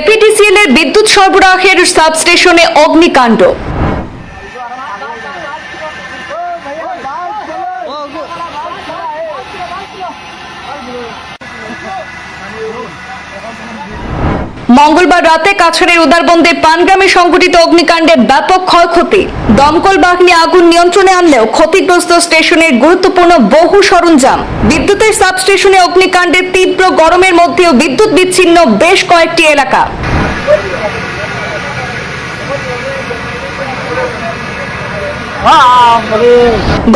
APDCL এর বিদ্যুৎ সরবরাহের সাবস্টেশনে অগ্নিকাণ্ড। মঙ্গলবার রাতে কাছাড়ের উদারবন্দে পানগ্রামে সংঘটিত অগ্নিকাণ্ডে ব্যাপক ক্ষয়ক্ষতি। দমকল বাহিনী আগুন নিয়ন্ত্রণে আনলেও ক্ষতিগ্রস্ত স্টেশনের গুরুত্বপূর্ণ বহু সরঞ্জাম। বিদ্যুতের সাবস্টেশনে অগ্নিকাণ্ডে তীব্র গরমের মধ্যেও বিদ্যুৎ বিচ্ছিন্ন বেশ কয়েকটি এলাকা।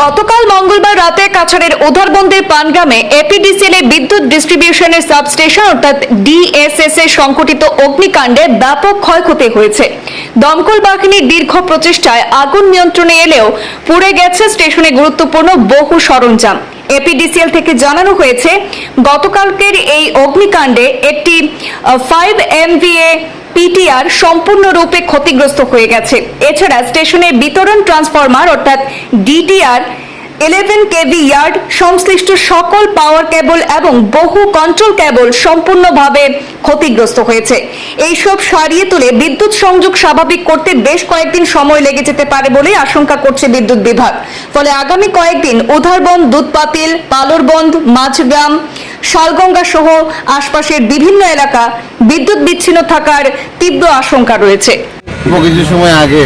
গতকাল মঙ্গলবার রাতে কাছাড়ের উধারবন্দের পানগ্রামে এপিডিসিএল এ বিদ্যুৎ ডিস্ট্রিবিউশনের সাবস্টেশন অর্থাৎ ডিএসএস এ সংঘটিত অগ্নিকাণ্ডে ব্যাপক ক্ষয়ক্ষতি হয়েছে। দমকল বাহিনীর দীর্ঘ প্রচেষ্টায় আগুন নিয়ন্ত্রণে এলেও পুড়ে গেছে স্টেশনে গুরুত্বপূর্ণ বহু সরঞ্জাম। এপিডিসিএল থেকে জানানো হয়েছে, গতকালকের এই অগ্নিকাণ্ডে একটি ফাইভ এমভিএ পিটিআর সম্পূর্ণরূপে ক্ষতিগ্রস্ত হয়ে গেছে। এছাড়া স্টেশনের বিতরণ ট্রান্সফরমার অর্থাৎ ডিটিআর ইলেভেন কেভি ইয়ার্ড সংশ্লিষ্ট সকল পাওয়ার কেবল এবং বহু কন্ট্রোল কেবল সম্পূর্ণভাবে ক্ষতিগ্রস্ত হয়েছে। এইসব সারিয়ে তুলে বিদ্যুৎ সংযোগ স্বাভাবিক করতে বেশ কয়েকদিন সময় লেগে যেতে পারে বলে আশঙ্কা করছে বিদ্যুৎ বিভাগ। ফলে আগামী কয়েকদিন উধারবন্দ দুধপাতিল পালরবন্দ মাঝগ্রাম শালগঙ্গা সহ আশপাশের বিভিন্ন এলাকা বিদ্যুৎ বিচ্ছিন্ন থাকার তীব্র আশঙ্কা রয়েছে। কিছু সময় আগে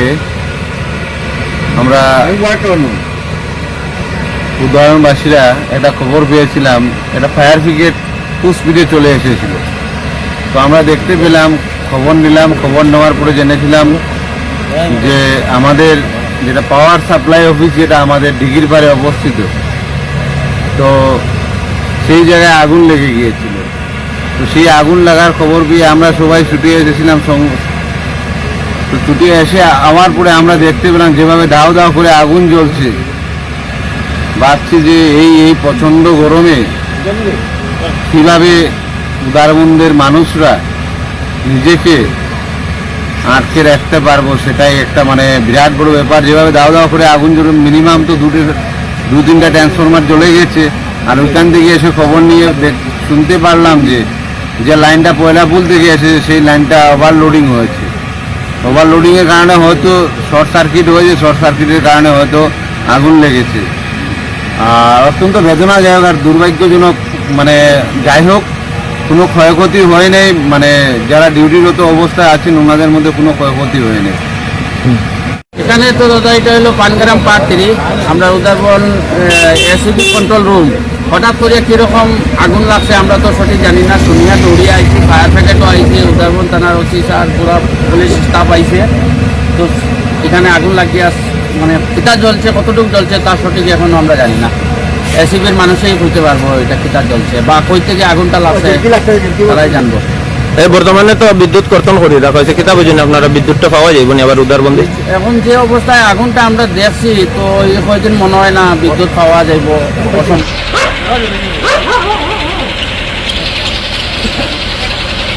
আমরা উদাহরণবাসীরা একটা খবর পেয়েছিলাম, একটা ফায়ার ব্রিগেড খুব স্পিডে চলে এসেছিল। তো আমরা দেখতে পেলাম, খবর নিলাম, খবর নেওয়ার পরে জেনেছিলাম যে আমাদের যেটা পাওয়ার সাপ্লাই অফিস যেটা আমাদের দিঘির পাড়ে অবস্থিত, তো সেই জায়গায় আগুন লেগে গিয়েছিল। তো সেই আগুন লাগার খবর পেয়ে আমরা সবাই ছুটে এসেছিলাম তো ছুটে এসে আমার পরে আমরা দেখতে পেলাম, যেভাবে দাও দাও করে আগুন জ্বলছে ভাবছি যে এই এই প্রচণ্ড গরমে কীভাবে উদারবন্দের মানুষরা নিজেকে আটকে রাখতে পারব সেটাই একটা মানে বিরাট বড় ব্যাপার। যেভাবে দাও দাও করে আগুন জ্বলে মিনিমাম তো দুটো দু তিনটা ট্রান্সফরমার জ্বলে গেছে। আর ওইখান থেকে এসে খবর নিয়ে শুনতে পারলাম যে যে লাইনটা পয়লাপুল থেকে এসেছে, সেই লাইনটা ওভারলোডিং হয়েছে। ওভারলোডিংয়ের কারণে হয়তো শর্ট সার্কিট হয়েছে শর্ট সার্কিটের কারণে হয়তো আগুন লেগেছে। অত্যন্ত বেদনাদায়ক আর দুর্ভাগ্যজনক মানে যাই হোক, কোনো ক্ষয়ক্ষতি হয় নাই। মানে যারা ডিউটিরত অবস্থায় আছেন, ওনাদের মধ্যে কোনো ক্ষয়ক্ষতি হয় নাই। এখানে তো দাদা, এটা হলো পানগ্রাম পার্ট আমরা উদারবন এসিবি কন্ট্রোল রুম হঠাৎ করে কীরকম আগুন লাগছে, আমরা তো সঠিক জানি না। শুনিয়া দৌড়িয়ে আইছি, ফায়ার ব্রিগেডও আইছে, উদারবন থানার ওসি স্যার, পুরা পুলিশ স্টাফ আইছে। তো এখানে আগুন লাগিয়ে আস মানে কিতা জ্বলছে কতটুকু জ্বলছে তা সঠিক এখনও আমরা জানি না। এসিবির মানুষই বুঝতে পারব এটা কিতা জ্বলছে বা কই থেকে আগুনটা লাগছে তারাই জানব। এই বর্তমানে তো বিদ্যুৎ কর্তন করি রাখা হয়েছে কিতা বুঝেন আপনারা বিদ্যুৎটা পাওয়া যাইব নি আবার উদারবন্দি এখন যে অবস্থায় আগুনটা আমরা দেখছি তো এই কয়দিন মনে হয় না বিদ্যুৎ পাওয়া যাইব প্রথম না